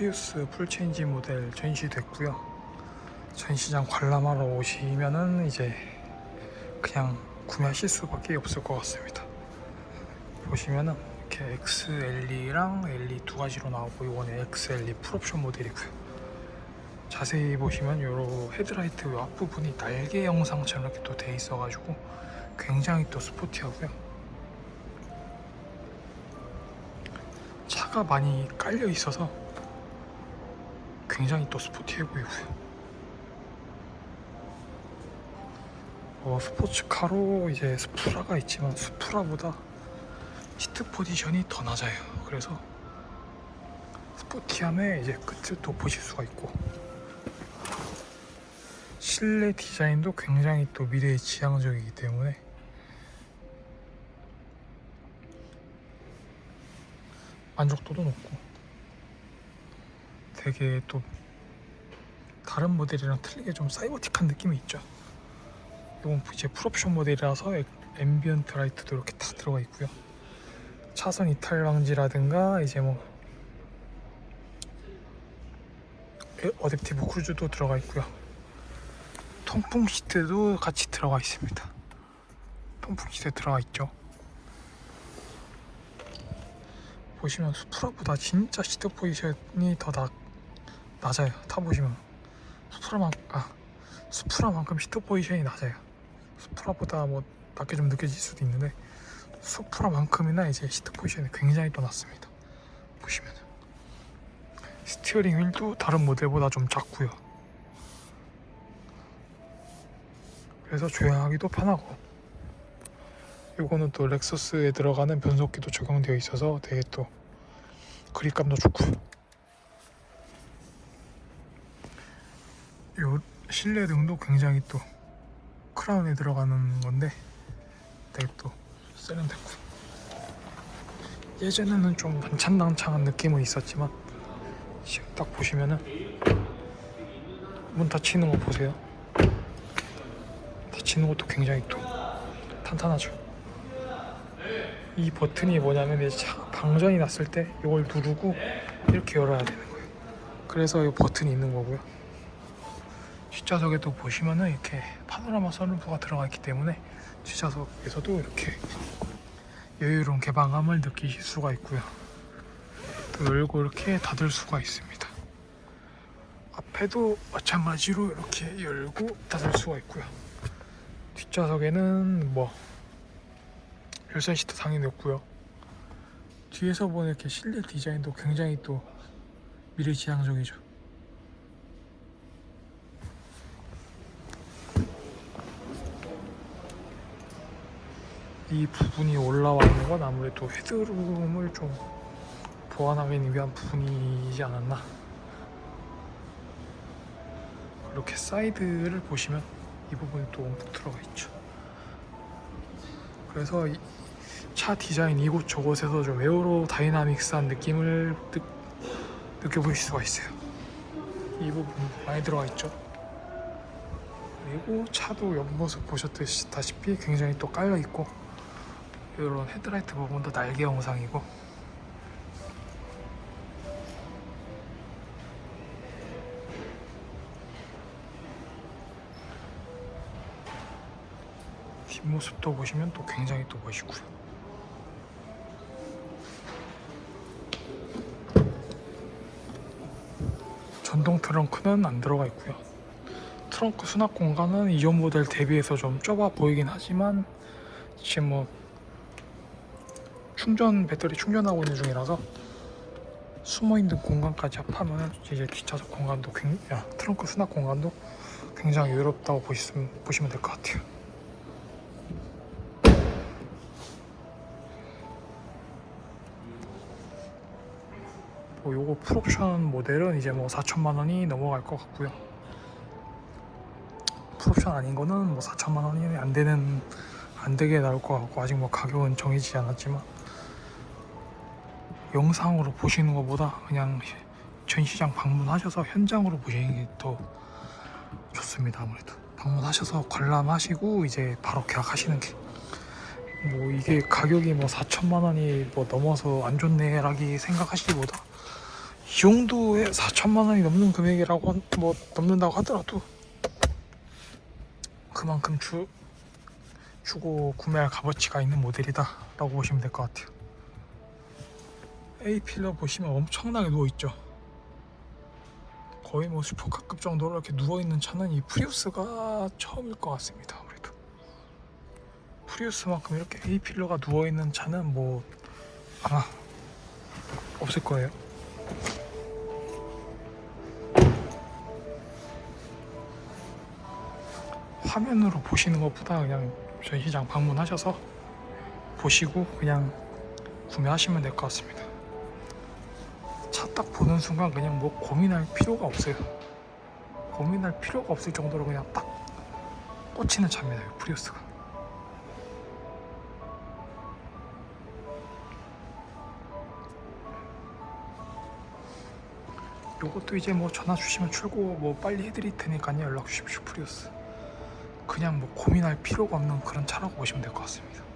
프리우스 풀체인지 모델 전시됐고요. 전시장 관람하러 오시면은 이제 그냥 구매하실 수밖에 없을 것 같습니다. 보시면은 이렇게 XLE랑 LE 두 가지로 나오고 이번에 XLE 풀옵션 모델이고요. 자세히 보시면 요 헤드라이트 요 앞부분이 날개 영상처럼 이렇게 또 돼 있어가지고 굉장히 또 스포티하고요. 차가 많이 깔려 있어서 굉장히 또 스포티해 보이고요. 어, 스포츠카로 이제 스프라가 있지만 스프라보다 시트 포지션이 더 낮아요. 그래서 스포티함의 이제 끝을 또 보실 수가 있고 실내 디자인도 굉장히 또 미래에 지향적이기 때문에 만족도도 높고 되게 또 다른 모델이랑 틀리게 좀 사이버틱한 느낌이 있죠. 이건 이제 풀옵션 모델이라서 에- 앰비언트 라이트도 이렇게 다 들어가 있고요. 차선 이탈 방지라든가 이제 뭐 에- 어댑티브 크루즈도 들어가 있고요. 통풍 시트도 같이 들어가 있습니다. 통풍 시트 들어가 있죠. 보시면 수프라보다 진짜 시트 포지션이 더 나, 낮아요. 타보시면 수프라만 아 수프라만큼 시트 포지션이 낮아요. 수프라보다 뭐 낮게 좀 느껴질 수도 있는데 수프라만큼이나 이제 시트 포지션이 굉장히 또 낮습니다. 보시면 스티어링 휠도 다른 모델보다 좀 작고요. 그래서 조향하기도 편하고 이거는 또 렉서스에 들어가는 변속기도 적용되어 있어서 되게 또 그립감도 좋고요. 요 실내 등도 굉장히 또 크라운에 들어가는 건데 되게 또 세련됐고. 예전에는 좀 반찬당창한 느낌은 있었지만 지금 딱 보시면은 문 닫히는 거 보세요. 닫히는 것도 굉장히 또 탄탄하죠. 이 버튼이 뭐냐면 이제 차 방전이 났을 때 이걸 누르고 이렇게 열어야 되는 거예요. 그래서 이 버튼이 있는 거고요 뒷좌석에도 보시면은 이렇게 파노라마 선루프가 들어가 있기 때문에 뒷좌석에서도 이렇게 여유로운 개방감을 느끼실 수가 있고요. 또 열고 이렇게 닫을 수가 있습니다. 앞에도 마찬가지로 이렇게 열고 닫을 수가 있고요. 뒷좌석에는 뭐 열선 시트 당연히 없고요. 뒤에서 보는 이렇게 실내 디자인도 굉장히 또 미래지향적이죠. 이 부분이 올라와 있는 건 아무래도 헤드룸을 좀 보완하기 위한 부분이지 않았나. 이렇게 사이드를 보시면 이 부분이 또 움푹 들어가 있죠. 그래서 이차 디자인 이곳 저곳에서 좀 에어로 다이나믹스한 느낌을 느, 느껴보실 수가 있어요. 이 부분 많이 들어가 있죠. 그리고 차도 옆모습 보셨다시피 굉장히 또 깔려 있고 이런 헤드라이트 부분도 날개 영상이고. 뒷모습도 보시면 또 굉장히 또 멋있고요. 전동 트렁크는 안 들어가 있고요. 트렁크 수납 공간은 이전 모델 대비해서 좀 좁아 보이긴 하지만 지금 뭐 충전 배터리 충전하고 있는 중이라서 숨어 있는 공간까지 합하면 이제 뒷좌석 공간도 굉, 야, 트렁크 수납 공간도 굉장히 여유롭다고 보시면, 보시면 될 것 같아요. 뭐 요거 풀옵션 모델은 이제 뭐 4천만 원이 넘어갈 것 같고요. 풀옵션 아닌 거는 뭐 4천만 원이 안 되는 안 되게 나올 것 같고 아직 뭐 가격은 정해지지 않았지만 영상으로 보시는 것보다 그냥 전시장 방문하셔서 현장으로 보시는 게 더 좋습니다 아무래도. 방문하셔서 관람하시고 이제 바로 계약하시는 게 뭐 이게 가격이 뭐 4천만 원이 뭐 넘어서 안 좋네라기 생각하시기보다 이 정도에 4천만 원이 넘는 금액이라고 한- 뭐 넘는다고 하더라도 그만큼 주 주고 구매할 값어치가 있는 모델이다 라고 보시면 될 것 같아요. A 필러 보시면 엄청나게 누워 있죠. 거의 뭐 슈퍼카급 정도로 이렇게 누워 있는 차는 이 프리우스가 처음일 것 같습니다. 아무래도 프리우스만큼 이렇게 A 필러가 누워 있는 차는 뭐 아마 없을 거예요. 화면으로 보시는 것보다 그냥 전시장 방문하셔서 보시고 그냥 구매하시면 될 것 같습니다. 차 딱 보는 순간 그냥 뭐 고민할 필요가 없어요. 고민할 필요가 없을 정도로 그냥 딱 꽂히는 차입니다. 이 프리우스가. 요것도 이제 뭐 전화 주시면 출고 뭐 빨리 해드릴 테니까요 연락 주십시오 프리우스. 그냥 뭐 고민할 필요가 없는 그런 차라고 보시면 될 것 같습니다.